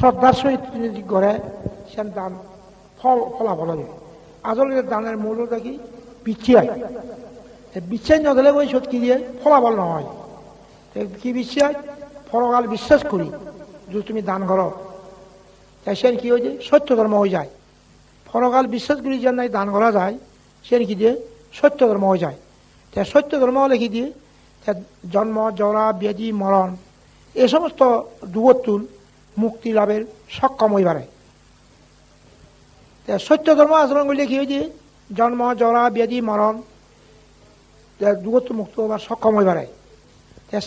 শ্রদ্ধার সহিত যদি করে সে দান, ফল, ফলাফল হবে আসলে দানের মূল্যটা কি বিচ্ছিয়াই বিচ্ছাই নদলে ওই সত্যি দিয়ে? ফলাফল নহয়। কি বিশ্বাস ফলকাল বিশ্বাস করি যদি তুমি দান করো তাই সে কি হয়েছে সত্য ধর্ম হয়ে যায়। ফলকাল বিশ্বাস করি যে নাই দান করা যায় সে কি দিয়ে? সত্য ধর্ম হয়ে যায়। তা সত্য ধর্ম হলে কি দিয়ে? জন্ম জরা ব্যাধি মরণ এ সমস্ত দুবত্তুল মুক্তি লাভের সক্ষম পারে সত্য ধর্ম আচরণ করলে কি হয়েছে জন্ম জরা ব্যাধি মরণ দুগত্ব মুক্ত হবার সক্ষম পারে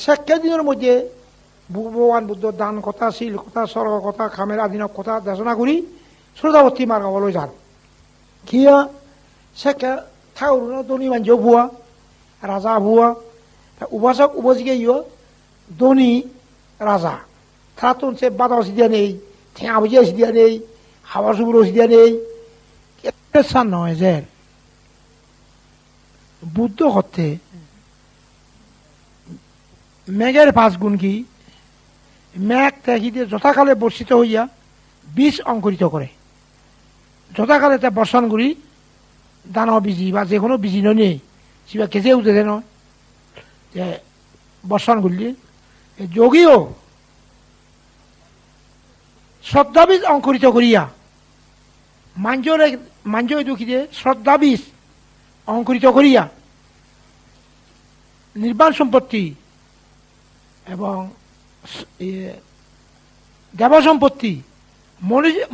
শেষকে দিনের মধ্যে ভগবান বুদ্ধ দান কথা, শিল কথা সর্গ কথা খামের আদিনক কথা দেশনা করি শ্রোতাবর্তী মার্গ বলে যান। কিয়া শেখে ঠাকুর দনি মাঞ্জ ভুয়া রাজা ভুয়া উপাসক উপজিকে ইয় দনি রাজা থাতুন সে বাদা দিয়া নেই বুঝিয়া দিয়া নেই হাওয়া সুবুর দিয়া নেই সান নয় যে বুদ্ধ হতে মেঘের পাঁচ গুণ কি মেঘ ত্যাগীতে যথাকালে বর্ষিত হইয়া বীজ অঙ্কুরিত করে যথাকালে তা বর্ষণ করি দানব বীজি বা যে কোনো বীজি নেই সিবা কেজে উঠে নয় যে বর্ষণ করলি যোগীও শ্রদ্ধাবীজ অঙ্কুরিত করিয়া। মাঞ্জরে মাঞ্জ দুঃখীতে শ্রদ্ধাবীজ অঙ্কুরিত করিয়া নির্বাণ সম্পত্তি এবং দেব সম্পত্তি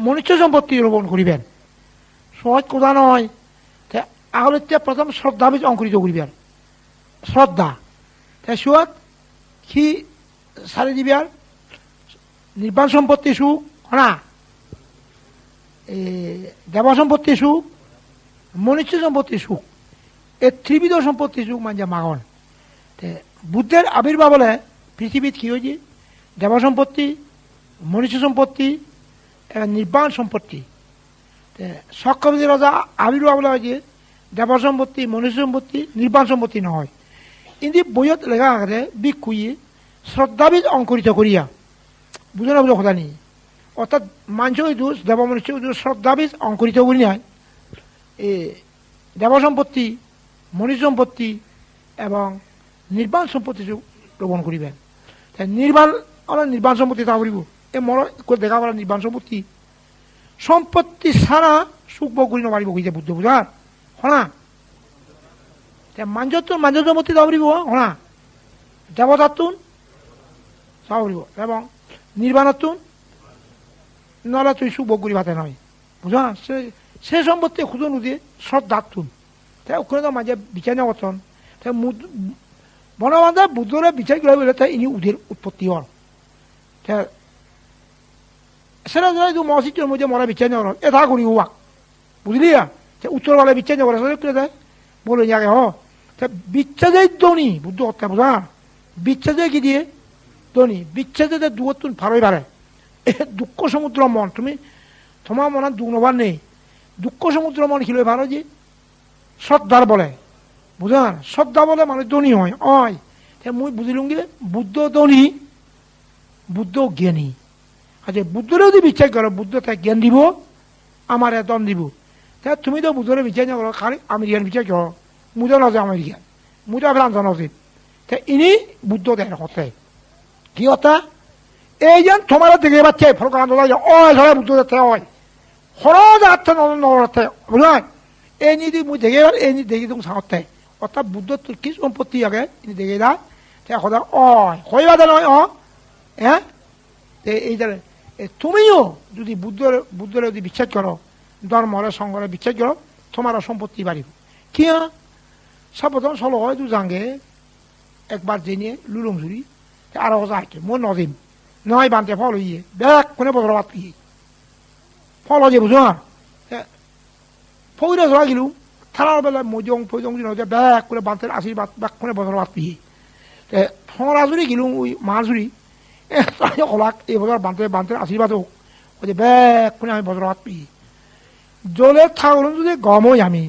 মনুষ্য সম্পত্তি রোপণ করিবেন। সহজ কথা নয় আগলে প্রথম শ্রদ্ধা বীজ অঙ্কুরিত করিবেন। শ্রদ্ধা। তাই সুয়াত কি সারি দিবিয়ার নির্বাণ সম্পত্তি সুখ হনা দেব সম্পত্তি সুখ মনুষ্য সম্পত্তি সুখ এই ত্রিবিধ সম্পত্তি সুখ মানে মাগন। বুদ্ধের আবির্ভাব হলে পৃথিবীত কি হয়েছে দেব সম্পত্তি মনুষ্য সম্পত্তি নির্বাণ সম্পত্তি। সক্ষমতি রাজা আবির্ভাব বলা হয়েছে দেব সম্পত্তি মনুষ্য সম্পত্তি, নির্বাণ সম্পত্তি নহয়। কিন্তু বইয়ত লেখা আকারে বিক্ষুয়ে শ্রদ্ধাবীজ অঙ্কুরিত করিয়া। বুঝো না বুঝো নেই। অর্থাৎ মাঞ্চ দোষ দেব মনুষ্য দোষ শ্রদ্ধাবীজ অঙ্কুরিত করি নাই। এ দেব সম্পত্তি মনুষ্য সম্পত্তি এবং নির্বাণ সম্পত্তি রোপণ করিবেন। নির্বাণ, আমরা নির্বাণ সম্পত্তি তা করিব। এ মর দেখা পারা নির্বাণ সম্পত্তি। সম্পত্তি ছাড়া সুখ ভোগ করি নপারিব কইছে বুদ্ধ বুঝার হনা? মাঞ্জত্ব মাঞ্জ সম্পত্তি তা করিব, হনা? দেবতাত্তুন তা করিব এবং নির্বাণাত্তুন নহলে তুই করি ভাতে নয়। বুঝা? সে সে সম্পত্তি খুঁজো নুদে শ্রদ্ধাত্তুন তাই ওখানে তো মাঝে বিচার নেওয়া তাই বনবান্ধব বুদ্ধরে বিচার করে বলে তাই ইনি উদের উৎপত্তি হল। সেটা ধরে দু মসজিদের মধ্যে মরা বিচার নেওয়া এটা করি হুয়া বুঝলি উত্তর বেলা বিচার নেওয়া করে দেয়? বলে যাকে হ। বিচ্ছেদের দনি বুদ্ধ হত্যা, বোঝা? বিচ্ছেদে কি দিয়ে? দনি বিচ্ছেদে দুয়তুন ফারই বাড়ে দুঃখ সমুদ্র মন, তুমি তোমার মনে দুঃখ নবার নেই। দুঃখ সমুদ্র মন খিলে ভালো যে শ্রদ্ধার বলে। বুঝান শ্রদ্ধা বলে মানে ধনী হয়। অয় মুই বুঝিলুম গিয়ে বুদ্ধ ধনী, বুদ্ধ জ্ঞানী। আচ্ছা বুদ্ধরে যদি বিচার করো বুদ্ধ তাই জ্ঞান দিব আমার দম দিব। তা তুমি তো বুদ্ধরে বিচার না করো খালি আমেরিকান বিচার করো মুজো নজে আমেরিকান মুজো ফ্রান্স নজিত তা ইনি বুদ্ধ দেয় হতে। কি হতা? এই যেন তোমার দেখে পাচ্ছে ফলকান অয় ধরে বুদ্ধ দেখতে হয় হরজ আত্মা নরতে বুঝলেন এই নিদি মুই দেখে এই নিদি দেখি তুমি সাহতে অর্থাৎ বুদ্ধ কি সম্পত্তি আগে? ইনি দেখে দা সদা অয় হইবা নয় অ হ্যাঁ? এই দ্বারা তুমিও যদি বুদ্ধর, বুদ্ধরে যদি বিশ্বাস করো, ধর্মরে, সঙ্গরে বিশ্বাস করো, তোমার সম্পত্তি বাড়িব। কিয়া সাবধান, সলো হয় দু জাঙ্গে একবার জেনে লুলুং জুড়ি আরও যাইকে মই নদিম বানতে ফল হইয়ে ব্যাগ কোনে বদল বাদ পিয়ে ফল যে বুঝো না ফৌরে ধরা গেলু থানার বেলা মজং ফজং দিন ব্যাগ করে বানতে আশীর্বাদ ব্যাগ কোনে বদল বাদ পিয়ে ফরাজুরি গেলুম ওই মাজুরি হলাক এই বছর বানতে বানতে আশীর্বাদ হোক যে ব্যাগ করে আমি বছর হাত পিয়ে জলে ঠাকুর যদি গম হই আমি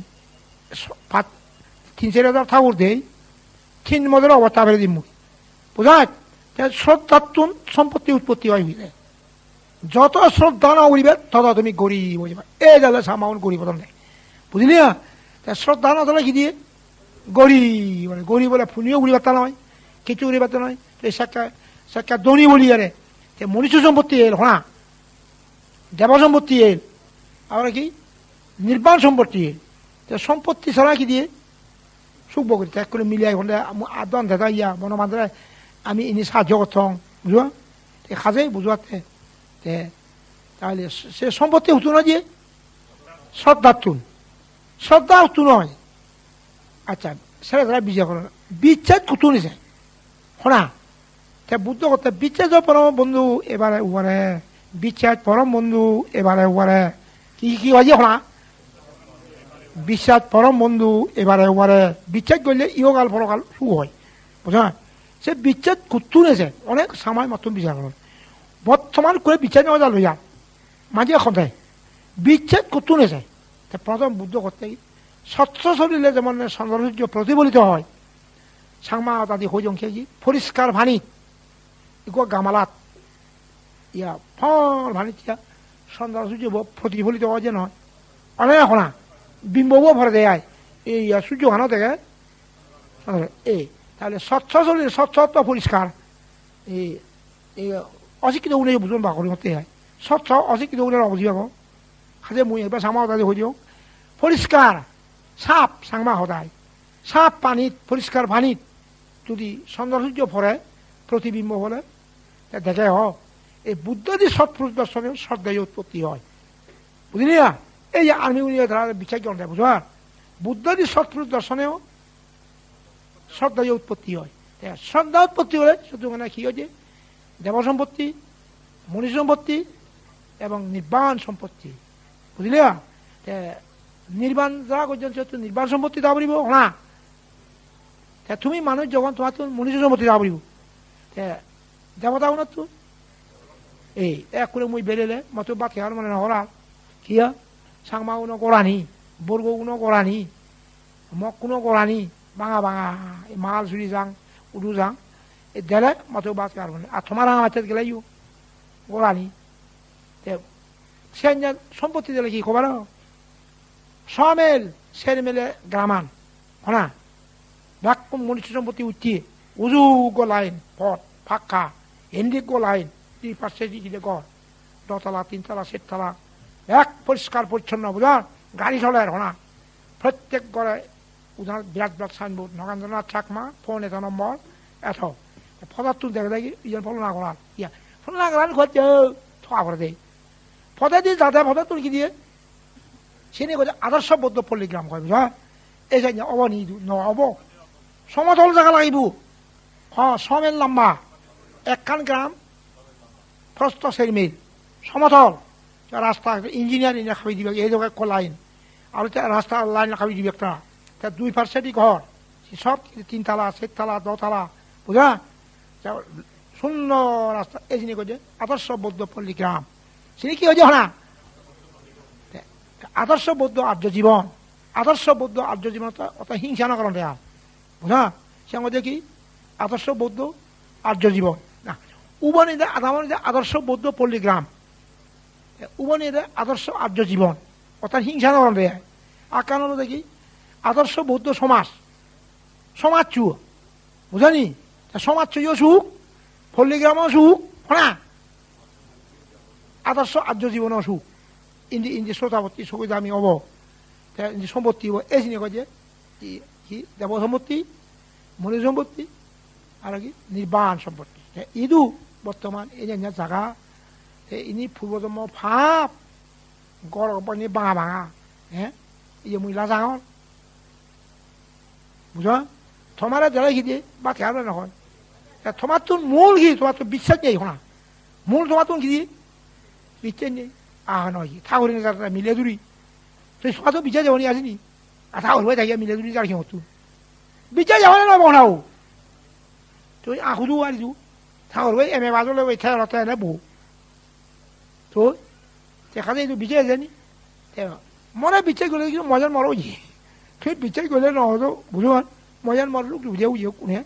তিন চারি হাজার ঠাকুর দেই তিন মজুর অবস্থা ফেলে দিম বুঝায় শ্রদ্ধাত্তুন সম্পত্তি উৎপত্তি হয় হইলে যত শ্রদ্ধা না করিবে, তত তুমি গরিব হয়ে যাবে এই যালে সামাউন গরিব দেয় বুঝলি না? তা শ্রদ্ধা না তাহলে কি দিয়ে? গরিব মানে গরিব বলে ফুনিও ঘুরি পারতা নয় কিছু ঘুরি পারতা নয় এই সাক্ষা সাক্ষা দনি বলি আরে। তে মনুষ্য সম্পত্তি এল হ্যাঁ দেব সম্পত্তি এল, আবার কি? নির্বাণ সম্পত্তি এল। তে সম্পত্তি ছাড়া কি দিয়ে? সুখ বকরি ত্যাগ করে মিলিয়ে এখন আদান দাদা ইয়া বনমান্দ্রা আমি ইনি সাহায্য করতাম বুঝবা তে খাজে বুঝবাতে তে তাহলে সে সম্পত্তি হতো না যে শ্রদ্ধার তুন শ্রদ্ধা হতো নয় আচ্ছা সেটা তারা বিচার করে না বিচার কুতু নিছে শোনা, তে বুদ্ধ করতে বিচার পরম বন্ধু এবারে উবারে বিচার পরম বন্ধু এবারে উবারে কি কি হয় যে শোনা? বিশ্বাস পরম বন্ধু এবারে এবারে বিচ্ছেদ করলে ইহকাল পরকাল সু হয়। বুঝা সে বিশ্বাস কুত্তু নেছে অনেক সময় মতন বিচার করেন। বর্তমান করে বিচার নেওয়া যায় লইয়া মাঝে সদায় কুত্তু নেছে তা প্রথম বুদ্ধ করতে স্বচ্ছ শরীরে যেমন সৌন্দর্য প্রতিফলিত হয়, সাংমা আদি হইজং খেয়েছি, পরিষ্কার ভানি। ইকো গামালাত। ইয়া ফল ভানিত ইয়া সৌন্দর্য প্রতিফলিত হয় যে নয় অনেক শোনা বিম্বও ভরে দেয় এই সূর্য হানো থেকে এই তাহলে স্বচ্ছ শরীর স্বচ্ছত্ব পরিষ্কার। এই এই অশিক্ষিত উনি বুঝুন বা করি মতে হয় স্বচ্ছ, অশিক্ষিত উনি অবুঝিব খাজে মুই এবার সামা হতাই হইও পরিষ্কার সাপ সাংমা হতাই সাপ পানিত, পরিষ্কার পানিত যদি সৌন্দর্য ভরে প্রতিবিম্ব হলে দেখে হ, এই বুদ্ধাদি সৎপুরুষ দর্শনের শ্রদ্ধায় উৎপত্তি হয়। বুঝলি না? এই যে আর্মি উনি বিচার করতে বুঝবা বুদ্ধাদি সৎপুরুষ দর্শনেও শ্রদ্ধায় উৎপত্তি হয়। শ্রদ্ধা উৎপত্তি হলে শুধু মানে কি হয়েছে? দেব সম্পত্তি মনীষ সম্পত্তি এবং নির্বাণ সম্পত্তি। বুঝলি? নির্বাণ যারা পর্যন্ত নির্বাণ সম্পত্তি দেওয়া পারিব না তুমি মানুষ যখন তোমার তো মনীষ সম্পত্তি দেওয়া পারিব দেবতা না তো? এই, এক করে মুই বেরেলে মতো বাকি আর মানে হরা কিয়া সাংমা কোনো করানি, বর্গ কোনো করানি মগ কোনো করানি বাঙা বাঙা মাল চুরি যাং উডু যাং, এই দেলে মাতো বাস কার আর তোমার রাঙা মাছের গেলে ইউ করানি সে সম্পত্তি দিলে কি খবর সমেল সের মেলে গ্রামান হনা ব্যাকুম মনুষ্য সম্পত্তি উঠি, উজু গো লাইন পথ ফাঁকা হেন্দিক গো লাইন দুই পাশে দিকে ঘর দতলা তিনতলা চারতলা এক পরিষ্কার পরিচ্ছন্ন বুঝা গাড়ি চলে আর হনা প্রত্যেক ঘরে উদাহরণ, বিরাট বিরাট সাইনবোর্ড, নগেন্দ্রনাথ চাকমা, ফোন এটা নম্বর এত ফদার তুল দেখে দেখি, ইজন ফলো না করার, ইয়া। ফলো না করার খোঁজে থা করে দেয়। ফদে দিয়ে যাতে ফদা তুল কি দিয়ে। সেনে কোথায় আদর্শ বদ্ধ পল্লীগ্রাম কয় বুঝা এই যে অব নি ন, অব। সমতল জায়গা লাগিব। হ্যাঁ সমেল লম্বা। একখান গ্রাম প্রস্ত সের মিল সমতল। রাস্তা, ইঞ্জিনিয়ারিং খাবি দিবে, এই জায়গায় লাইন। আর রাস্তা লাইন খাবি দিবে একটা। তা দুই পার্সেন্টই ঘর। সব তিনতলা চারতলা দতলা বুঝা? সুন্দর রাস্তা, এই জিনিস করছে আদর্শ বৌদ্ধ পল্লী গ্রাম। সেটি কি হয়েছে না আদর্শ বৌদ্ধ আর্য জীবন। আদর্শ বৌদ্ধ আর্য জীবন অত হিংসা না করেন দেয়া বুঝা? সে আমাদের কি? আদর্শ বৌদ্ধ আর্য জীবন। না উবনিদে আদামনিদে আদর্শ বৌদ্ধ পল্লী গ্রাম। উবনিদে আদর্শ আর্য জীবন। অর্থাৎ হিংসা না করেন আর কেন দেখি আদর্শ বৌদ্ধ সমাজ। সমাজ বুঝানি? সমাজ চুয় সুখ পল্লীগ্রামও সুখ হনা আদর্শ আর্য জীবন সুখ। ইন্দি ইন্দি শ্রোতাপত্তি সুবিধা আমি হব ইন্দি সম্পত্তি হব। এই চিনি কয় যে, কি দেব সম্পত্তি, মনি সম্পত্তি, আর কি? নির্বাণ সম্পত্তি। ইদু বর্তমান এই যে জায়গা ইনি পূর্বজন্ম ফাপ, গড় পানি বাঙা বাঙা হ্যাঁ? এই যে মহিলা ডাঙৰ বুঝা যারা কি দিয়ে বা খেয়াল নহয় তোমার তো মূল কি তোমার তো বিশ্বাস নেই শোনা মূল তোমার তো কি দিয়ে বিশ্বাস নেই আহ নয় ঠাকুরের যারা মিলে জুড়ি তুই সমাজ বিচার যাবনি আসিনি আর ঠাকুর হয়ে থাকিয়া মিলে জুড়ি যার কি মতো বিচার যাবনে নয় বনাও তুই আহুদু আরিদু ঠাকুর হয়ে এম এ বাজলে ওই ঠেলা রতে এনে বহু তো দেখা যায় বিচার জানি মনে বিচার গ'লে কিন্তু মজার মরো যি তুই বিচার গ'লে নহ'লেও বুঝো মজার মরলো বুঝে বুঝে কোনে